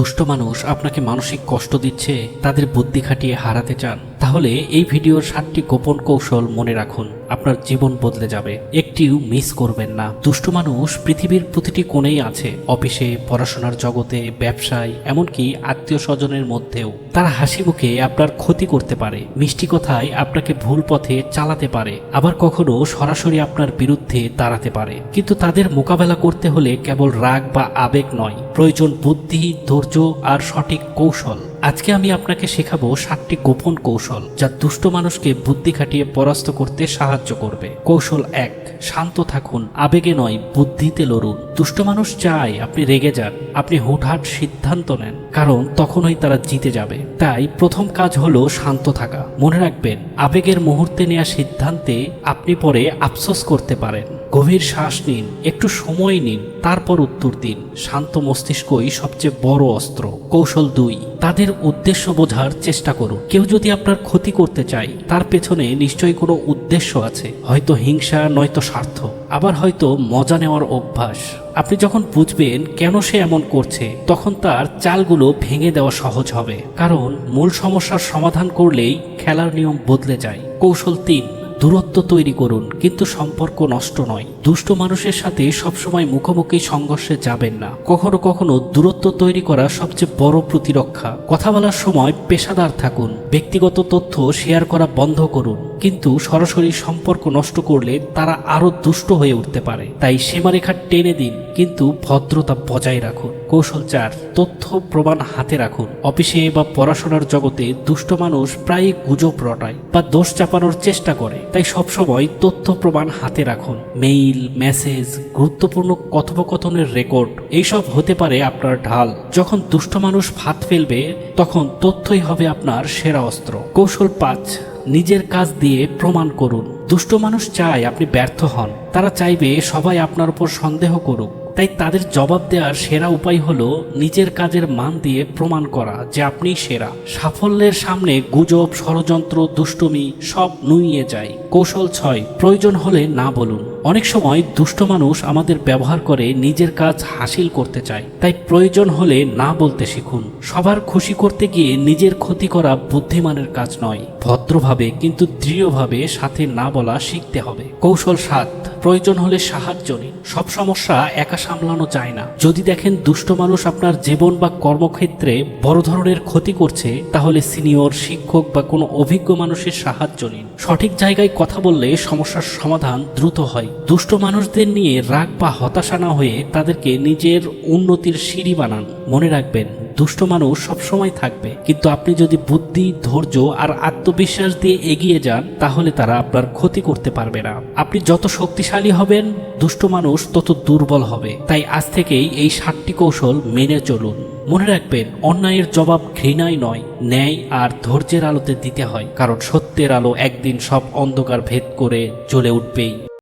দুষ্ট মানুষ আপনাকে মানসিক কষ্ট দিচ্ছে, তাদের বুদ্ধি খাটিয়ে হারাতে চান, তাহলে এই ভিডিওর সাতটি গোপন কৌশল মনে রাখুন। আপনার জীবন বদলে যাবে। একটিও মিস করবেন না। দুষ্ট মানুষ পৃথিবীর প্রতিটি কোণেই আছে। অফিসে, পড়াশোনার জগতে, ব্যবসায়, এমনকি আত্মীয় স্বজনের মধ্যেও। তারা হাসি মুখে আপনার ক্ষতি করতে পারে। মিষ্টি কথায় আপনাকে ভুল পথে চালাতে পারে। আবার কখনো সরাসরি আপনার বিরুদ্ধে দাঁড়াতে পারে। কিন্তু তাদের মোকাবেলা করতে হলে কেবল রাগ বা আবেগ নয়। প্রয়োজন বুদ্ধি, ধৈর্য আর সঠিক কৌশল। আজকে আমি আপনাকে শেখাবো সাতটি গোপন কৌশল যা দুষ্ট মানুষকে বুদ্ধি খাটিয়ে পরাস্ত করতে সাহায্য করবে। কৌশল এক, শান্ত থাকুন, আবেগে নয়, বুদ্ধিতে লড়ুন। দুষ্ট মানুষ চায় আপনি রেগে যান, আপনি হুটহাট সিদ্ধান্ত নেন, কারণ তখনই তারা জিতে যাবে। তাই প্রথম কাজ হলো শান্ত থাকা। মনে রাখবেন, আবেগের মুহূর্তে নেওয়া সিদ্ধান্তে আপনি পরে আফসোস করতে পারেন। গভীর শ্বাস নিন, একটু সময় নিন, তারপর উত্তর দিন। শান্ত মস্তিষ্কই সবচেয়ে বড় অস্ত্র। কৌশল দুই, তাদের উদ্দেশ্য বোঝার চেষ্টা করুন। কেউ যদি আপনার ক্ষতি করতে চায়, তার পেছনে নিশ্চয়ই কোনো উদ্দেশ্য আছে। হয়তো হিংসা, নয়তো স্বার্থ। আবার হয়তো মজা নেওয়ার অভ্যাস। আপনি যখন বুঝবেন কেন সে এমন করছে, তখন তার চালগুলো ভেঙে দেওয়া সহজ হবে। কারণ মূল সমস্যার সমাধান করলেই খেলার নিয়ম বদলে যায়। কৌশল তিন দূরত্ব তৈরি করুন কিন্তু সম্পর্ক নষ্ট নয়। দুষ্ট মানুষের সাথে সবসময় মুখোমুখি সংঘর্ষে যাবেন না। কখনো কখনো দূরত্ব তৈরি করা সবচেয়ে বড় প্রতিরক্ষা। কথা বলার সময় পেশাদার থাকুন, ব্যক্তিগত তথ্য শেয়ার করা বন্ধ করুন। কিন্তু সরাসরি সম্পর্ক নষ্ট করলে তারা আরও দুষ্ট হয়ে উঠতে পারে। তাই সীমারেখা টেনে দিন, কিন্তু ভদ্রতা বজায় রাখুন। কৌশল চার, তথ্য প্রমাণ হাতে রাখুন। অফিসে বা পড়াশোনার জগতে দুষ্ট মানুষ প্রায়ই গুজব রটায় বা দোষ চাপানোর চেষ্টা করে। তাই সবসময় তথ্য প্রমাণ হাতে রাখুন। মেইল মেসেজ, গুরুত্বপূর্ণ কথোপকথনের রেকর্ড, এইসব হতে পারে আপনার ঢাল। যখন দুষ্ট মানুষ ফাঁদ ফেলবে, তখন তথ্যই হবে আপনার সেরা অস্ত্র। কৌশল পাঁচ, নিজের কাজ দিয়ে প্রমাণ করুন। দুষ্ট মানুষ চায় আপনি ব্যর্থ হন। তারা চাইবে সবাই আপনার উপর সন্দেহ করুক। তাই তাদের জবাব দেওয়ার সেরা উপায় হলো নিজের কাজের মান দিয়ে প্রমাণ করা যে আপনি সেরা। সাফল্যের সামনে গুজব, ষড়যন্ত্র, দুষ্টুমি সব নুইয়ে যায়। কৌশল ছয়, প্রয়োজন হলে না বলুন। অনেক সময় দুষ্ট মানুষ আমাদের ব্যবহার করে নিজের কাজ হাসিল করতে চায়। তাই প্রয়োজন হলে না বলতে শিখুন। সবার খুশি করতে গিয়ে নিজের ক্ষতি করা বুদ্ধিমানের কাজ নয়। ভদ্রভাবে কিন্তু দৃঢ়ভাবে সাথে না বলা শিখতে হবে। কৌশল সাত, প্রয়োজন হলে সাহায্য নিন। সব সমস্যা একা সামলানো যায় না। যদি দেখেন দুষ্ট মানুষ আপনার জীবন বা কর্মক্ষেত্রে বড় ধরনের ক্ষতি করছে, তাহলে সিনিয়র, শিক্ষক বা কোনো অভিজ্ঞ মানুষের সাহায্য নিন। সঠিক জায়গায় কথা বললে সমস্যার সমাধান দ্রুত হয়। দুষ্ট মানুষদের নিয়ে রাগ বা হতাশা না হয়ে তাদেরকে নিজের উন্নতির সিঁড়ি বানান। মনে রাখবেন, দুষ্ট মানুষ সবসময় থাকবে। কিন্তু আপনি যদি বুদ্ধি, ধৈর্য আর আত্মবিশ্বাস দিয়ে এগিয়ে যান, তাহলে তারা আপনার ক্ষতি করতে পারবে না। আপনি যত শক্তিশালী হবেন, দুষ্ট মানুষ তত দুর্বল হবে। তাই আজ থেকেই এই সাতটি কৌশল মেনে চলুন। মনে রাখবেন, অন্যায়ের জবাব ঘৃণাই নয়, ন্যায় আর ধৈর্যের আলোতে দিতে হয়। কারণ সত্যের আলো একদিন সব অন্ধকার ভেদ করে জ্বলে উঠবেই।